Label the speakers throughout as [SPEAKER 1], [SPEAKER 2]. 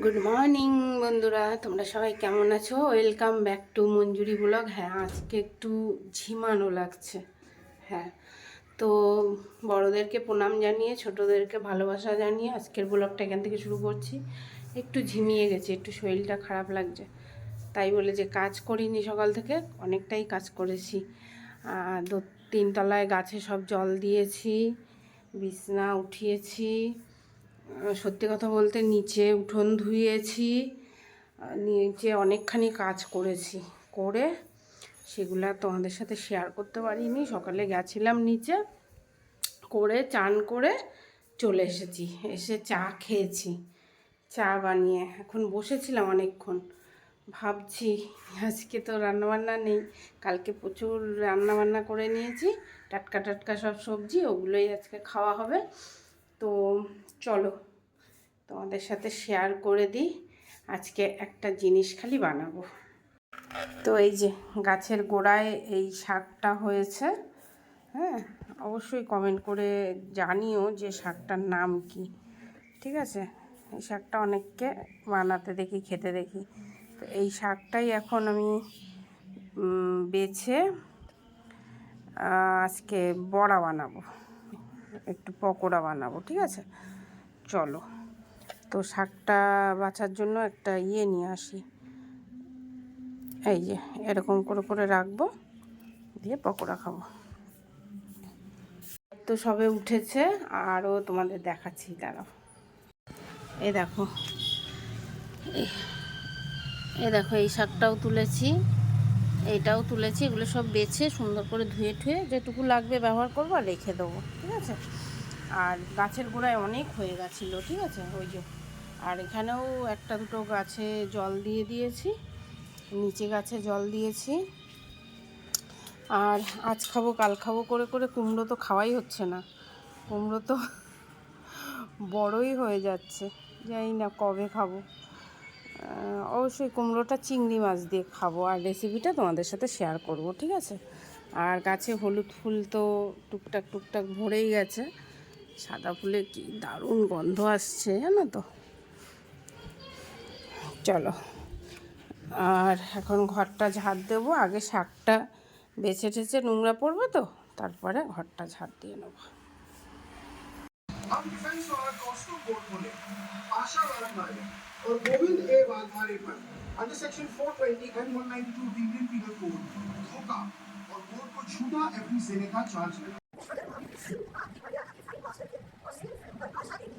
[SPEAKER 1] Good morning বন্ধুরা। তোমরা সবাই কেমন আছো? Welcome back to Manjuri blog. হ্যাঁ আজকে একটু ঝিমানো লাগছে। হ্যাঁ তো বড়োদেরকে প্রণাম জানিয়ে, ছোটোদেরকে ভালোবাসা জানিয়ে আজকের ব্লগটা এখান থেকে শুরু করছি। একটু ঝিমিয়ে গেছে, একটু শরীরটা খারাপ লাগছে। তাই বলে যে কাজ করিনি সকাল থেকে, অনেকটাই কাজ করেছি। আর দু, তিনতলায় গাছে সব জল দিয়েছি, বিছনা উঠিয়েছি সত্যি কথা বলতে নিচে উঠোন ধুয়েছি নিচে অনেকখানি কাজ করেছি, করে সেগুলো তোমাদের সাথে শেয়ার করতে পারিনি। সকালে গেছিলাম নিচে, করে চান করে চলে এসেছি, এসে চা খেয়েছি, চা বানিয়ে। এখন বসেছিলাম অনেকক্ষণ, ভাবছি আজকে তো রান্নাবান্না নেই, কালকে প্রচুর রান্নাবান্না করে নিয়েছি, টাটকা টাটকা সব সবজি, ওগুলোই আজকে খাওয়া হবে। তো চলো তোমাদের সাথে শেয়ার করে দিই। আজকে একটা জিনিস খালি বানাবো। তো এই যে গাছের গোড়ায় এই শাকটা হয়েছে হ্যাঁ অবশ্যই কমেন্ট করে জানিও যে শাকটার নাম কি, ঠিক আছে? এই শাকটা অনেককে বানাতে দেখি, খেতে দেখি। তো এই শাকটাই এখন আমি বেছে আজকে বড়া বানাবো, একটু পকোড়া বানাবো, ঠিক আছে? চলো। তো শাকটা বাছার জন্য একটা ইয়ে নিয়ে আসি। এই যে, এরকম করে করে রাখব, দিয়ে পকোড়া খাব। তো সবে উঠেছে, আরও তোমাদের দেখাচ্ছি, দাঁড়াও। এ দেখো এই দেখো, এই শাকটাও তুলেছি, এইটাও তুলেছি, এগুলো সব বেছে সুন্দর করে ধুয়ে ঠুয়ে যেটুকু লাগবে ব্যবহার করব আর রেখে দেবো, ঠিক আছে? আর গাছের গোড়ায় অনেক হয়ে গেছিল, ঠিক আছে? ওই যে, আর এখানেও একটা দুটো গাছে জল দিয়ে দিয়েছি, নিচে গাছে জল দিয়েছি। আর আজ খাব, কাল খাব, করে করে কুমড়ো তো খাওয়াই হচ্ছে না। কুমড়ো তো বড়ই হয়ে যাচ্ছে, জানি না কবে খাব। অবশ্যই কুমড়োটা চিংড়ি মাছ দিয়ে খাব, আর রেসিপিটা তোমাদের সাথে শেয়ার করব, ঠিক আছে? আর গাছে হলুদ ফুল তো টুকটাক টুকটাক ভরেই গেছে। সাদা ফুলে কি দারুণ গন্ধ আসছে জানো তো চলো আর এখন ঘরটা ঝাড় দেবো আগে শাকটা বেছে টেছে নোংরা পড়বে তো তারপরে ঘরটা ঝাড় দিয়ে নেবো
[SPEAKER 2] हम डिफेंस और कॉस्टो कोर्ट बोले आशा वाघमारे और गोविंद ए वाघमारे पर under section 420 and 192 of Indian penal code धोखा और कोर्ट को झूठा एफडी देने का चार्ज salir.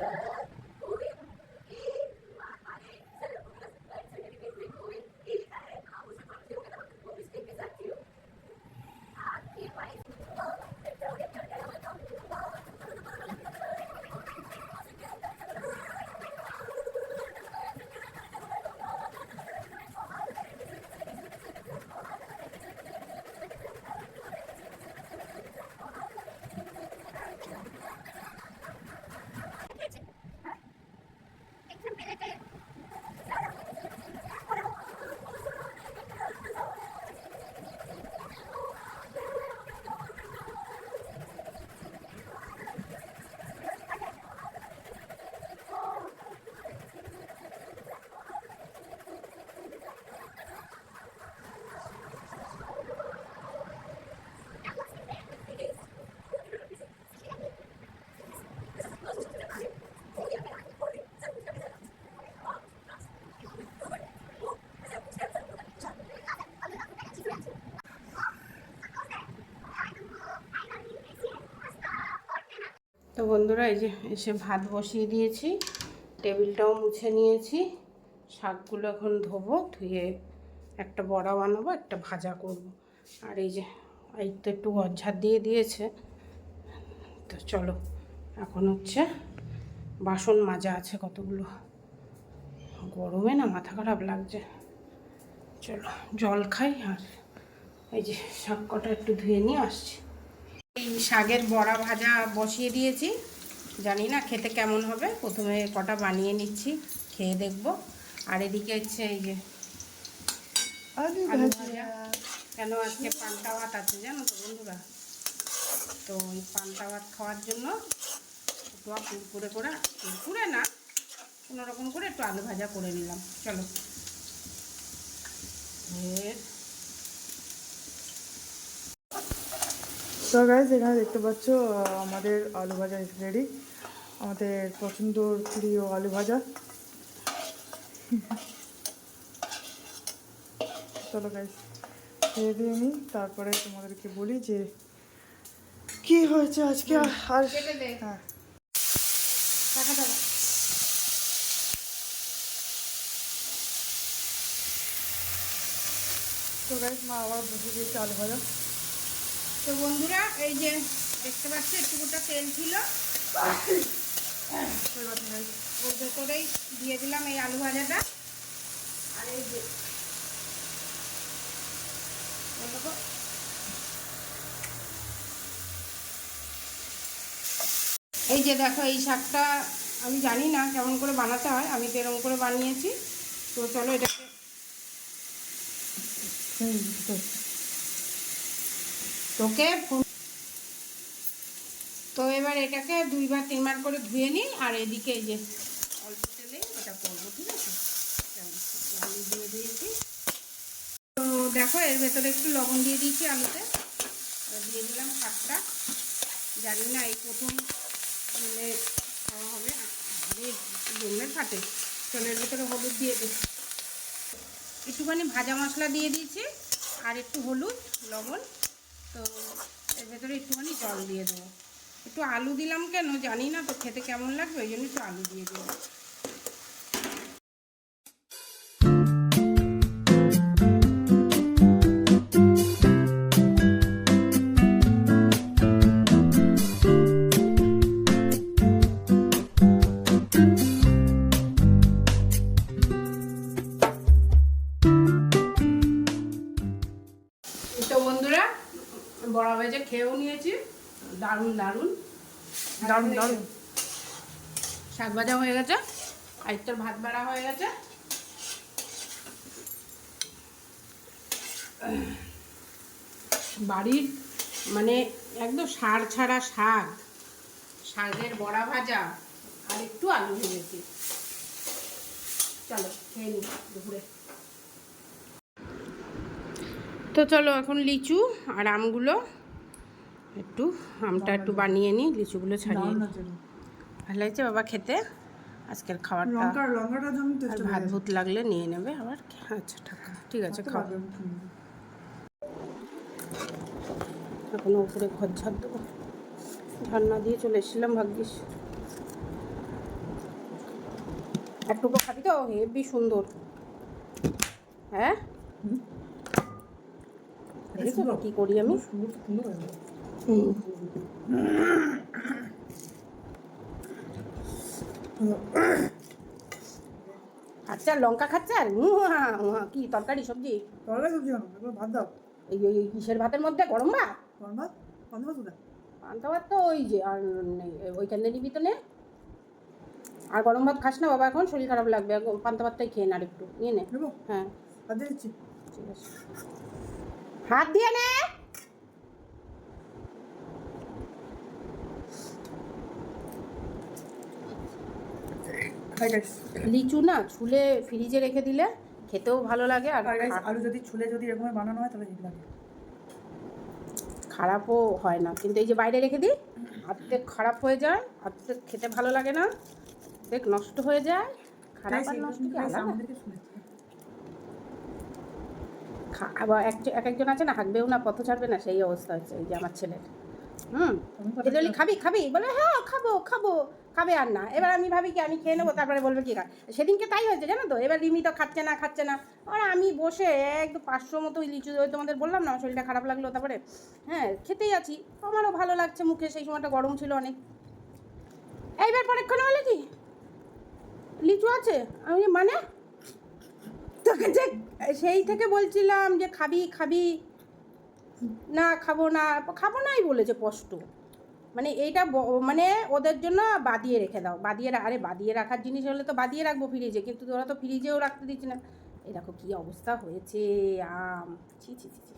[SPEAKER 2] Yeah.
[SPEAKER 1] তো বন্ধুরা, এই যে এসে ভাত বসিয়ে দিয়েছি, টেবিলটাও মুছে নিয়েছি, শাকগুলো এখন ধোবো, ধুয়ে একটা বড়া বানাবো, একটা ভাজা করব। আর এই যে, এই তো একটু অঝার দিয়ে দিয়েছে। তো চলো, এখন হচ্ছে বাসন মাজা আছে কতগুলো। গরমে না মাথা খারাপ লাগছে। চলো, জল খাই আর এই যে শাক কটা একটু ধুয়ে নিয়ে আসছি। শাকের বড়া ভাজা বসিয়ে দিয়েছি। জানি না খেতে কেমন হবে। প্রথমে কটা বানিয়ে নিচ্ছি খেয়ে দেখব। আর এদিকে হচ্ছে এই যে কেন আজকে পান্তা ভাত আছে জানো তো বন্ধুরা? তো ওই পান্তা ভাত খাওয়ার জন্য একটু কুরকুরে করে কুরকুরে না কোনো রকম করে একটু আলু ভাজা করে নিলাম। চলো। এর
[SPEAKER 3] তো গাইজ এখানে দেখতে পাচ্ছ আমাদের আলু ভাজা রেডি আমাদের পছন্দর প্রিয় আলু ভাজা। চলো গাইজ খেয়ে দিয়ে নিই তারপরে তোমাদেরকে বলি যে কি হয়েছে আজকে? আর হ্যাঁ। তো গাইজ মা আবার বসে দিয়েছে আলু ভাজা।
[SPEAKER 1] তো বন্ধুরা, এই যে দেখতে পাচ্ছি, একটুকুটা তেল ছিল। ওর ভেতরেই দিয়ে দিলাম এই আলু ভাজাটা। আর এই যে এই যে দেখো, এই শাকটা আমি জানি না কেমন করে বানাতে হয়, আমি তো এরকম করে বানিয়েছি। তো চলো এটাকে তোকে তো এবার এটাকে দুইবার, তিনবার করে ধুয়ে নিই, আর এদিকে এই যে অল্প তেলে এটা করব, ঠিক আছে? দিয়ে দিয়েছি। তো দেখো, এর ভেতরে একটু লবণ দিয়ে দিয়েছি আলুতে। দিয়ে দিলাম শাকটা। জানি না এই প্রথম মানে খাওয়া হবে জন্মের ফাটে। চলো এর ভেতরে হলুদ দিয়ে দিই। একটুখানি ভাজা মশলা দিয়ে দিয়েছি, আর একটু হলুদ, লবণ। তো এর ভেতরে একটুখানি জল দিয়ে দেবো। একটু আলু দিলাম কেন জানি না, তো খেতে কেমন লাগবে? ওই জন্য একটু আলু দিয়ে দেবো। ভেজে খেয়েও নিয়েছি দারুণ দারুণ।
[SPEAKER 3] দারুণ দারুণ।
[SPEAKER 1] শাক ভাজা হয়ে গেছে আর তোর ভাত বাড়া হয়ে গেছে। বাড়ির মানে একদম সার ছাড়া শাক শাকের বড়া ভাজা আর একটু আলু ভেজেছি। চলো খেয়ে নি দুপুরে। তো চলো এখন লিচু আর আমগুলো একটু আমটা একটু বানিয়ে নিই লিচুগুলো ছাড়িয়ে ভালো হয়েছে বাবা খেতে? আজকের খাবারটা। আর ভাত ভুত লাগলে নিয়ে নেবে আবার আচ্ছা ঠিক ঠিক আছে খাও। এখন উপরে ঘর ঝাড় দেবো। না দিয়ে চলে এসেছিলাম ভাগ্যিস। একটু খাবি তো? হেবি সুন্দর। হ্যাঁ? কী করি আমি? আচ্ছা লঙ্কা খাচ্ছে? আর কি তরকারি সবজি?
[SPEAKER 3] তরকারি সবজি ভাত দাও।
[SPEAKER 1] এই ওই কিসের ভাতের মধ্যে? গরম ভাত?
[SPEAKER 3] গরম ভাত?
[SPEAKER 1] পান্তা ভাত তো ওই যে আর ওইখানে নিবি তো নে আর গরম ভাত খাস না বাবা এখন শরীর খারাপ লাগবে। এখন পান্তা ভাতটাই খেয়ে না আর একটু নিয়ে নে। হ্যাঁ। ঠিক আছে। হাত দিয়ে নে। লিচু না ছুলে ফ্রিজে রেখে দিলে খেতেও ভালো লাগে আর
[SPEAKER 3] আলু যদি ছুলে যদি এরকম বানানো হয় তাহলে লাগে।
[SPEAKER 1] খারাপও হয় না। কিন্তু এই যে বাইরে রেখে দিই অর্ধেক খারাপ হয়ে যায় অর্ধেক খেতে ভালো লাগে না দেখ নষ্ট হয়ে যায় খারাপ আর নষ্ট কি আবার এক একজন আছে না হাঁকবেও না পথ ছাড়বে না সেই অবস্থা হচ্ছে এই যে আমার ছেলের। হুম। বলি খাবি খাবি। বলে হ্যাঁ খাব খাব খাবে আর না। এবার আমি ভাবি কি আমি খেয়ে নেব তারপরে বলবে কি খা সেদিনকে তাই হয়েছে জানো তো? এবার রিমি তো খাচ্ছে না খাচ্ছে না। আর আমি বসে একদম পাঁচশো মতো ওই লিচু তোমাদের বললাম না শরীরটা খারাপ লাগল তারপরে হ্যাঁ খেতেই আছি। আমারও ভালো লাগছে মুখে সেই সময়টা গরম ছিল অনেক। এইবার পরেক্ষণে বলে কি লিচু আছে? আমি মানে? তোকে যে সেই থেকে বলছিলাম যে খাবি খাবি। না, খাব না, খাব নাই বলেছে স্পষ্ট। মানে এইটা মানে ওদের জন্য বাদিয়ে রেখে দাও। বাদিয়ে আরে বাদিয়ে রাখার জিনিস হলে তো বাদিয়ে রাখব ফ্রিজে, কিন্তু ওরা তো ফ্রিজেও রাখতে দিচ্ছে না। এই দেখো কী অবস্থা হয়েছে, আম, ছি ছি ছি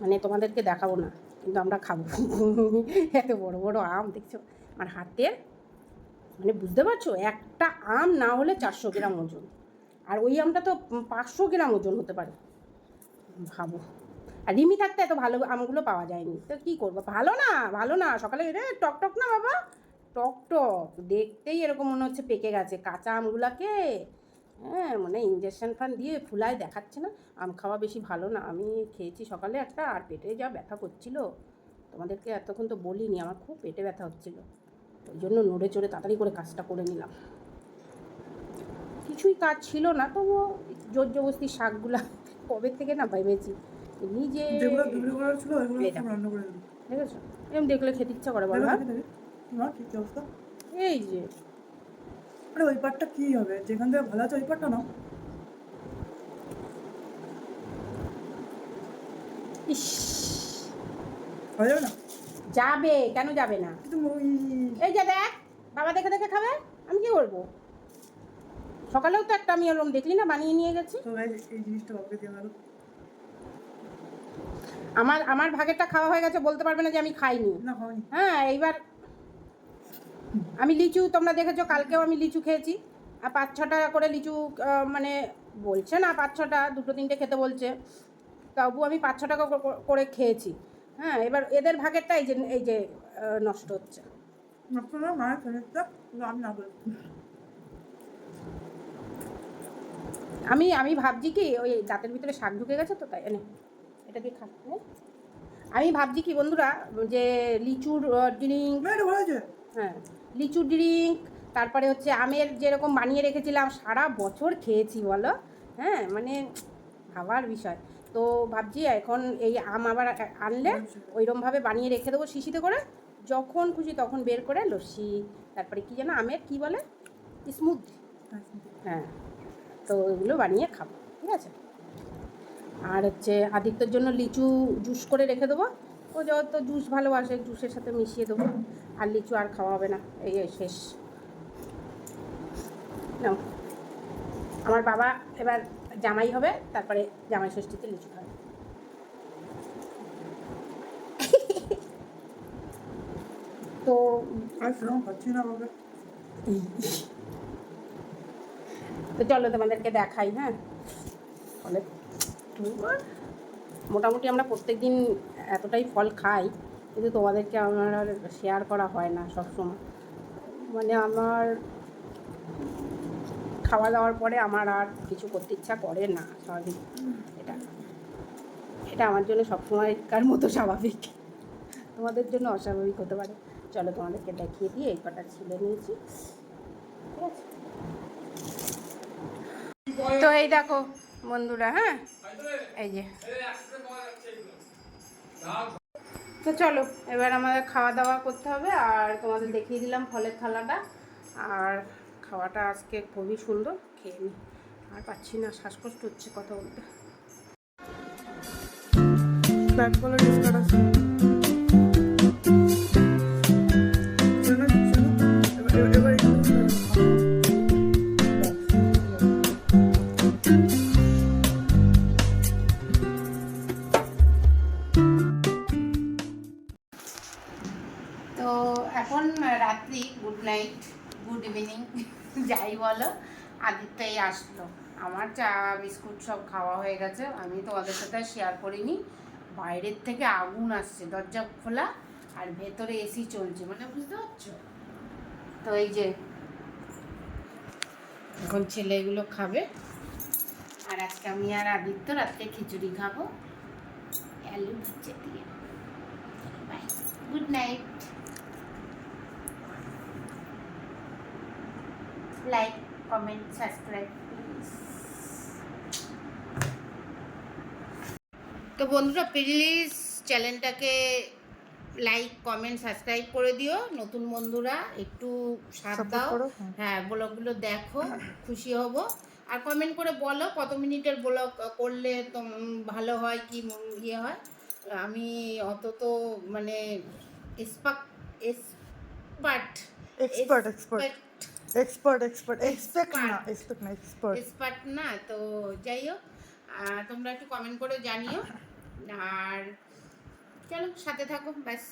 [SPEAKER 1] মানে তোমাদেরকে দেখাবো না, কিন্তু আমরা খাব। এত বড় বড় আম, দেখছ? আমার হাতের মানে বুঝতে পারছ? একটা আম না হলে চারশো গ্রাম ওজন। আর ওই আমটা তো পাঁচশো গ্রাম ওজন হতে পারে। ভাবো। আর রিমি থাকতে এত ভালো আমগুলো পাওয়া যায়নি। তো কী করব? ভালো না ভালো না। সকালে রে টক টক না বাবা? টক টক। দেখতেই এরকম মনে হচ্ছে পেকে গেছে। কাঁচা আমগুলাকে হ্যাঁ মানে ইঞ্জেকশন ফান দিয়ে ফুলায় দেখাচ্ছে না। আম খাওয়া বেশি ভালো না। আমি খেয়েছি সকালে একটা, আর পেটে যা ব্যথা করছিল, তোমাদেরকে এতক্ষণ তো বলিনি, আমার খুব পেটে ব্যথা হচ্ছিল। ওই জন্য নড়ে চড়ে তাড়াতাড়ি করে কাজটা করে নিলাম। কিছুই কাজ ছিল না, তবুও জোর জবস্তি শাকগুলা কবে থেকে না ভেবেছি। নিজে
[SPEAKER 3] ছিল
[SPEAKER 1] দেখেছ? এরকম দেখলে খেতে ইচ্ছা করে বলো
[SPEAKER 3] ঠিক
[SPEAKER 1] এই যে।
[SPEAKER 3] আরে ওই পাটটা কি হবে? যেখান থেকে ভালো আছে ওই পাটটা না
[SPEAKER 1] ইস।
[SPEAKER 3] যাবে না?
[SPEAKER 1] যাবে কেন যাবে না? এই যে দেখ বাবা দেখে দেখে খাবে আমি কি করব? সকালেও তো একটা আমি ওরকম দেখলি না বানিয়ে নিয়ে গেছি।
[SPEAKER 3] এই জিনিসটা বাবাকে দিয়ে
[SPEAKER 1] আমার আমার ভাগেরটা খাওয়া হয়ে গেছে বলতে পারবে না যে আমি খাইনি।
[SPEAKER 3] না
[SPEAKER 1] হ্যাঁ এইবার আমি লিচু তোমরা দেখেছ কালকেও আমি লিচু খেয়েছি। আর পাঁচ ছটা করে লিচু মানে বলছে না পাঁচ ছটা দুটো তিনটে খেতে বলছে। তবু আমি পাঁচ ছ টাকা করে খেয়েছি। হ্যাঁ এবার এদের ভাগেরটা এই যে এই যে নষ্ট হচ্ছে।
[SPEAKER 3] আমি
[SPEAKER 1] আমি ভাবছি কি ওই দাঁতের ভিতরে শাক ঢুকে গেছে তো তাই এনে এটা দিয়ে খা নে। আমি ভাবছি কি বন্ধুরা যে লিচুর ড্রিঙ্ক
[SPEAKER 3] আছে
[SPEAKER 1] হ্যাঁ লিচু ড্রিঙ্ক তারপরে হচ্ছে আমের যেরকম বানিয়ে রেখেছিলাম সারা বছর খেয়েছি বলো। হ্যাঁ মানে ভাবার বিষয়। তো ভাবছি এখন এই আম আবার আনলে ওইরকমভাবে বানিয়ে রেখে দেবো শিশিতে করে। যখন খুশি তখন বের করে লস্যি তারপরে কি যেন আমের কি বলে? স্মুথ। হ্যাঁ তো ওইগুলো বানিয়ে খাব ঠিক আছে? আর হচ্ছে আদিত্যর জন্য লিচু জুস করে রেখে দেবো। ও যত জুস ভালোবাসে জুসের সাথে মিশিয়ে দেবো। আর লিচু আর খাওয়া হবে না। এই শেষ। আমার বাবা এবার জামাই হবে তারপরে জামাই ষষ্ঠীতে লিচু খাবে। তো তো চলো তোমাদেরকে দেখাই হ্যাঁ। ফলে মোটামুটি আমরা প্রত্যেক দিন এতটাই ফল খাই, কিন্তু তোমাদেরকে আমার আর শেয়ার করা হয় না সবসময়। মানে আমার খাওয়া দাওয়ার পরে আমার আর কিছু করতে ইচ্ছা করে না স্বাভাবিক। এটা এটা আমার জন্য সবসময়কার মতো স্বাভাবিক। তোমাদের জন্য অস্বাভাবিক হতে পারে। চলো তোমাদেরকে দেখিয়ে দিয়ে এই কটা ছিলে নিয়েছি। ঠিক আছে? তো এই দেখো বন্ধুরা হ্যাঁ? এই যে। তো চলো এবার আমাদের খাওয়া দাওয়া করতে হবে আর তোমাদের দেখিয়ে দিলাম ফলের থালাটা আর খাওয়াটা আজকে খুবই সুন্দর খেয়ে নি। আর পাচ্ছি না শ্বাসকষ্ট হচ্ছে কথা বলতে।
[SPEAKER 3] ব্ল্যাক কালার
[SPEAKER 1] তো এখন রাত্রি গুড নাইট গুড ইভিনিং যাই বলো, আদিত্যই আসলো। আমার চা, বিস্কুট সব খাওয়া হয়ে গেছে, আমি তো ওদের সাথে শেয়ার করিনি। বাইরের থেকে আগুন আসছে, দরজা খোলা আর ভেতরে এসি চলছে মানে বুঝতে পারছ? তো এই যে, এখন ছেলেগুলো খাবে। আর আজকে আমি আর আদিত্য রাত্রে খিচুড়ি খাব। আলু ভাজা দিয়ে। Bye good night like comment subscribe please তো বন্ধুরা প্লিজ চ্যানেলটাকে লাইক কমেন্ট সাবস্ক্রাইব করে দিও। নতুন বন্ধুরা একটু সাথ দাও।
[SPEAKER 3] হুম।
[SPEAKER 1] হ্যাঁ। ব্লগগুলো দেখো খুশি হব। আর কমেন্ট করে বলো কত মিনিটের ব্লগ করলে তো ভালো হয় কি ইয়ে হয়? আমি অত তো মানে expert expert
[SPEAKER 3] expert expert expert expert expect না এক্সপেক্ট না এক্সপার্ট
[SPEAKER 1] এক্সপার্ট না তো যাই হোক তোমরা একটু কমেন্ট করে জানিও। আর চলো সাথে থাকো ব্যাস।